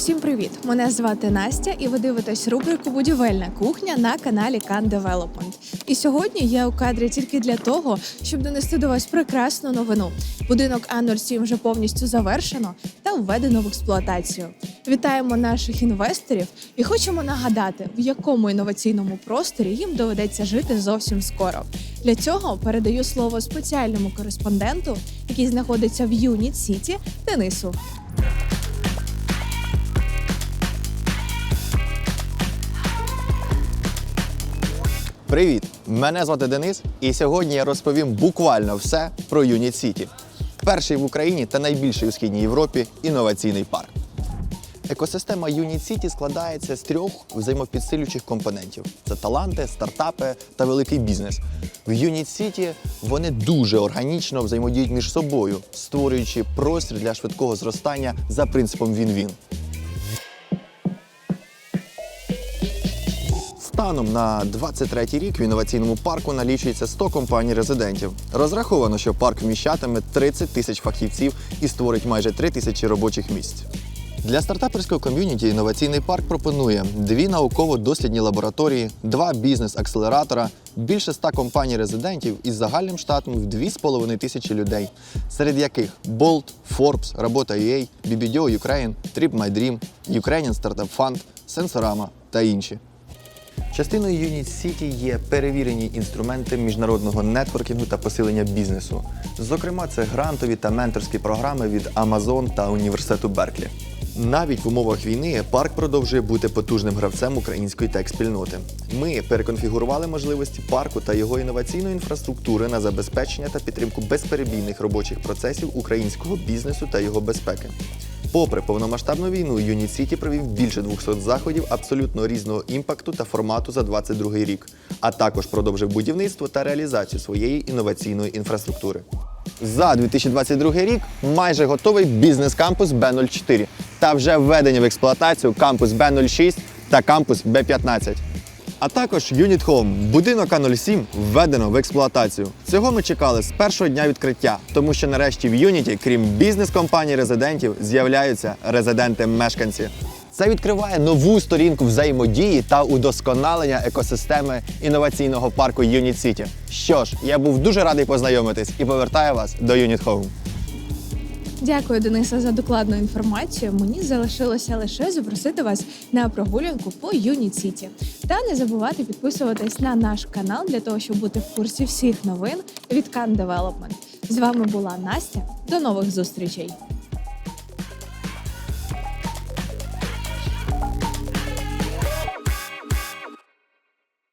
Усім привіт! Мене звати Настя, і ви дивитесь рубрику Будівельна кухня на каналі Can Development. І сьогодні я у кадрі тільки для того, щоб донести до вас прекрасну новину. Будинок А07 вже повністю завершено та введено в експлуатацію. Вітаємо наших інвесторів і хочемо нагадати, в якому інноваційному просторі їм доведеться жити зовсім скоро. Для цього передаю слово спеціальному кореспонденту, який знаходиться в Юніт Сіті, Денису. Привіт! Мене звати Денис, і сьогодні я розповім буквально все про Юніт Сіті. Перший в Україні та найбільший у східній Європі інноваційний парк. Екосистема Юніт Сіті складається з трьох взаємопідсилюючих компонентів: це таланти, стартапи та великий бізнес. В Юніт Сіті вони дуже органічно взаємодіють між собою, створюючи простір для швидкого зростання за принципом він-він. Станом на 23 рік в інноваційному парку налічується 100 компаній резидентів. Розраховано, що парк вміщатиме 30 тисяч фахівців і створить майже 3 тисячі робочих місць. Для стартаперського ком'юніті інноваційний парк пропонує дві науково-дослідні лабораторії, два бізнес-акселератора, більше 100 компаній резидентів із загальним штатом в 2,5 тисячі людей, серед яких Bolt, Forbes, Работа.ua, BBDO Ukraine, Trip My Dream, Ukrainian Startup Fund, Sensorama та інші. Частиною Unit City є перевірені інструменти міжнародного нетворкінгу та посилення бізнесу. Зокрема, це грантові та менторські програми від Amazon та університету Берклі. Навіть в умовах війни парк продовжує бути потужним гравцем української тек-спільноти. Ми переконфігурували можливості парку та його інноваційної інфраструктури на забезпечення та підтримку безперебійних робочих процесів українського бізнесу та його безпеки. Попри повномасштабну війну, Юніт Сіті провів більше 200 заходів абсолютно різного імпакту та формату за 22 рік, а також продовжив будівництво та реалізацію своєї інноваційної інфраструктури. За 2022 рік майже готовий бізнес-кампус Б04 та вже введені в експлуатацію кампус Б06 та кампус Б15. А також Unit Home. Будинок А07 введено в експлуатацію. Цього ми чекали з першого дня відкриття, тому що нарешті в Юніті, крім бізнес-компаній резидентів, з'являються резиденти-мешканці. Це відкриває нову сторінку взаємодії та удосконалення екосистеми інноваційного парку Юніт Сіті. Що ж, я був дуже радий познайомитись і повертаю вас до Unit Home. Дякую, Дениса, за докладну інформацію. Мені залишилося лише запросити вас на прогулянку по Юніт Сіті. Та не забувати підписуватись на наш канал для того, щоб бути в курсі всіх новин від Can Development. З вами була Настя. До нових зустрічей!